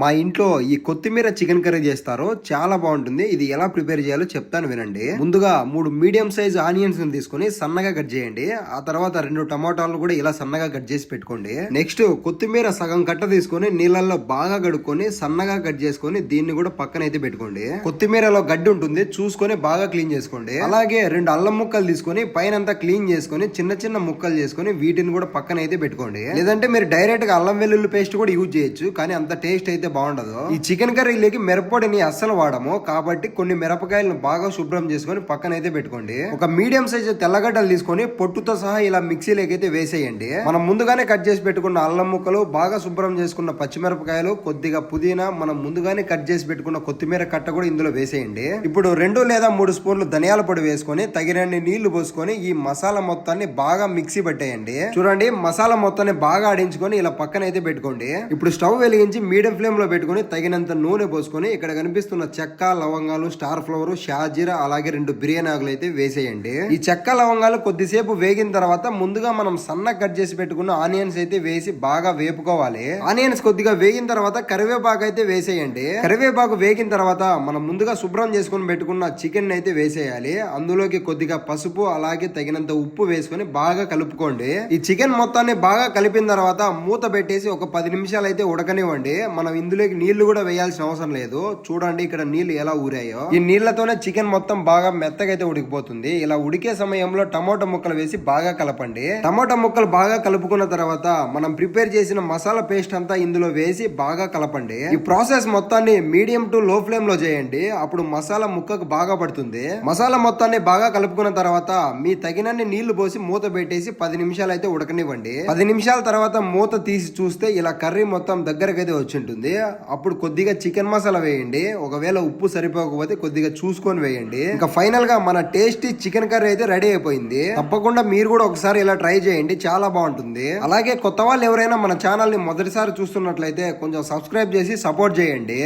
మా ఇంట్లో ఈ కొత్తిమీర చికెన్ కర్రీ చేస్తారు చాలా బాగుంటుంది. ఇది ఎలా ప్రిపేర్ చేయాలో చెప్తాను వినండి. ముందుగా మూడు మీడియం సైజ్ ఆనియన్స్ని తీసుకొని సన్నగా కట్ చేయండి. ఆ తర్వాత రెండు టమాటాలు కూడా ఇలా సన్నగా కట్ చేసి పెట్టుకోండి. నెక్స్ట్ కొత్తిమీర సగం కట్ట తీసుకొని నీళ్ళల్లో బాగా కడుక్కొని సన్నగా కట్ చేసుకొని దీన్ని కూడా పక్కన అయితే పెట్టుకోండి. కొత్తిమీరలో గడ్డి ఉంటుంది చూసుకొని బాగా క్లీన్ చేసుకోండి. అలాగే రెండు అల్లం ముక్కలు తీసుకొని పైన అంతా క్లీన్ చేసుకొని చిన్న చిన్న ముక్కలు చేసుకొని వీటిని కూడా పక్కన అయితే పెట్టుకోండి. లేదంటే మీరు డైరెక్ట్గా అల్లం వెల్లుల్లి పేస్ట్ కూడా యూజ్ చేయొచ్చు కానీ అంత టేస్ట్ అయితే బాగుండదు. ఈ చికెన్ కర్రీలోకి మిరప్పొడిని అస్సలు వాడము. కాబట్టి కొన్ని మిరపకాయలను బాగా శుభ్రం చేసుకొని పక్కన అయితే పెట్టుకోండి. ఒక మీడియం సైజు తెల్లగడ్డలు తీసుకొని పొట్టుతో సహా ఇలా మిక్సీలోకి అయితే వేసేయండి. మనం ముందుగానే కట్ చేసి పెట్టుకున్న అల్లం ముక్కలు బాగా శుభ్రం చేసుకున్న పచ్చిమిరపకాయలు కొద్దిగా పుదీనా మనం ముందుగానే కట్ చేసి పెట్టుకున్న కొత్తిమీర కట్ట కూడా ఇందులో వేసేయండి. ఇప్పుడు రెండు లేదా మూడు స్పూన్లు ధనియాల పొడి వేసుకొని తగినన్ని నీళ్ళు పోసుకొని ఈ మసాలా మొత్తాన్ని బాగా మిక్సీ పట్టేయండి. చూడండి మసాలా మొత్తాన్ని బాగా ఆడించుకొని ఇలా పక్కన అయితే పెట్టుకోండి. ఇప్పుడు స్టవ్ వెలిగించి మీడియం ఫ్లేమ్ లో పెట్టుకొని తగినంత నూనె పోసుకొని ఇక్కడ కనిపిస్తున్న చెక్క లవంగాలు స్టార్ ఫ్లవర్ షాజీరా అలాగే రెండు బిర్యానీ ఆకులు అయితే వేసేయండి. ఈ చెక్క లవంగాలు కొద్దిసేపు వేగిన తర్వాత ముందుగా మనం సన్న కట్ చేసి పెట్టుకున్న ఆనియన్స్ అయితే వేసి బాగా వేపుకోవాలి. ఆనియన్స్ కొద్దిగా వేగిన తర్వాత కరివేపాకు అయితే వేసేయండి. కరివేపాకు వేగిన తర్వాత మనం ముందుగా శుభ్రం చేసుకుని పెట్టుకున్న చికెన్ అయితే వేసేయాలి. అందులోకి కొద్దిగా పసుపు అలాగే తగినంత ఉప్పు వేసుకొని బాగా కలుపుకోండి. ఈ చికెన్ మొత్తాన్ని బాగా కలిపిన తర్వాత మూత పెట్టేసి ఒక పది నిమిషాలు అయితే ఉడకనివ్వండి. మనం ఇందులోకి నీళ్ళు కూడా వేయాల్సిన అవసరం లేదు. చూడండి ఇక్కడ నీళ్ళు ఎలా ఊరాయో. ఈ నీళ్ళతోనే చికెన్ మొత్తం బాగా మెత్తగా అయితే ఉడికిపోతుంది. ఇలా ఉడికే సమయంలో టమోటా ముక్కలు వేసి బాగా కలపండి. టమోటా ముక్కలు బాగా కలుపుకున్న తర్వాత మనం ప్రిపేర్ చేసిన మసాలా పేస్ట్ అంతా ఇందులో వేసి బాగా కలపండి. ఈ ప్రాసెస్ మొత్తాన్ని మీడియం టు లో ఫ్లేమ్లో చేయండి. అప్పుడు మసాలా ముక్కకు బాగా పడుతుంది. మసాలా మొత్తాన్ని బాగా కలుపుకున్న తర్వాత మీ తగినన్ని నీళ్ళు పోసి మూత పెట్టేసి పది నిమిషాలు అయితే ఉడకనివ్వండి. పది నిమిషాల తర్వాత మూత తీసి చూస్తే ఇలా కర్రీ మొత్తం దగ్గరకైతే వచ్చి ఉంటుంది అప్పుడు కొద్దిగా చికెన్ మసాలా వేయండి. ఒకవేళ ఉప్పు సరిపోకపోతే కొద్దిగా చూసుకొని వేయండి. ఇంకా ఫైనల్గా మన టేస్టీ చికెన్ కర్రీ అయితే రెడీ అయిపోయింది. తప్పకుండా మీరు కూడా ఒకసారి ఇలా ట్రై చేయండి. చాలా బాగుంటుంది. అలాగే కొత్త వాళ్ళు ఎవరైనా మన ఛానల్ని మొదటిసారి చూస్తున్నట్లయితే కొంచెం సబ్స్క్రైబ్ చేసి సపోర్ట్ చేయండి.